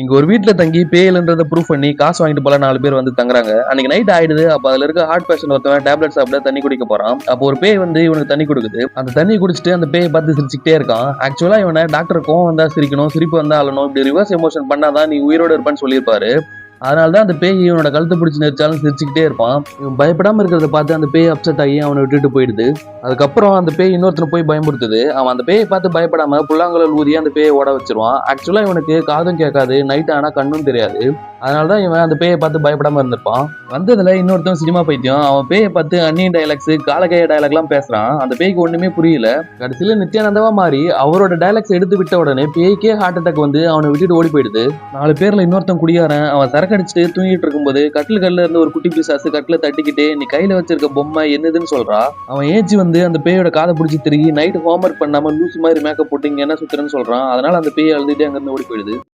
இங்க ஒரு வீட்டுல தங்கி பேயலன்றதை ப்ரூவ் பண்ணி காசு வாங்கிட்டு போல நாலு பேர் வந்து தங்குறாங்க. அன்னைக்கு நைட் ஆயிடுது அப்ப அதுல இருக்க ஹார்ட் பேஷன் ஒருத்தவன் டேப்லெட் சாப்பிட தண்ணி குடிக்க போறான். அப்போ ஒரு பேய் வந்து இவனுக்கு தண்ணி கொடுக்குது. அந்த தண்ணி குடிச்சிட்டு அந்த பேய் பார்த்து சிரிச்சுக்கிட்டே இருக்கான். ஆக்சுவலா இவனை டாக்டர் கோவம் வந்தா சிரிக்கணும் சிரிப்பு வந்தா அழணும் இப்படி ரிவர்ஸ் எமோஷன் பண்ணாதான் நீ உயிரோட இருப்பான்னு சொல்லியிருப்பாரு. அதனால தான் அந்த பேய் இவனோட கழுத்தை பிடிச்சி நெரிச்சாலும் சிரிச்சுக்கிட்டே இருப்பான். இவன் பயப்படாம இருக்கிறத பார்த்து அந்த பேய் அப்செட் ஆகி அவனை விட்டுட்டு போயிடுது. அதுக்கப்புறம் அந்த பேய் இன்னொருத்தனை போய் பயமுறுத்துது. அவன் அந்த பேயை பார்த்து பயப்படாம புல்லாங்குழல் ஊதி அந்த பேயை ஓட வச்சிருவான். ஆக்சுவலா இவனுக்கு காதும் கேட்காது நைட் ஆனா கண்ணும் தெரியாது. அதனால தான் இவன் அந்த பேயை பார்த்து பயப்படாம இருந்திருப்பான். வந்ததுல இன்னொருத்தன் சினிமா பைத்தியம். அவன் பேயை பார்த்து அன்னியின் டைலாக்ஸ் காலகைய டைலாக்லாம் பேசுறான். அந்த பேய்க்கு ஒண்ணுமே புரியல. கடைசியில நித்யானந்தவா மாறி அவரோட டைலாக்ஸ் எடுத்து விட்ட உடனே பேய்க்கே ஹார்ட் அட்டாக் வந்து அவனை விட்டுட்டு ஓடி போயிடுது. நாலு பேர்ல இன்னொருத்தன் குடியாரன். அவன் சரக்கு அடிச்சுட்டு தூங்கிட்டு இருக்கும்போது கட்டில் கல்ல இருந்து ஒரு குட்டி பிசாசு கட்டில தட்டிக்கிட்டு நீ கையில வச்சிருக்க பொம்மை என்னதுன்னு சொல்றா? அவன் ஏச்சி வந்து அந்த பேயோட காதை பிடிச்சி திருகி நைட் ஹோம்ஒர்க் பண்ணாம லூஸ் மாதிரி மேக்கப் போட்டு இங்க என்ன சுத்துறேன்னு சொல்றான். அதனால அந்த பேய் அழுதுட்டு அங்கிருந்து ஓடி போயிடுது.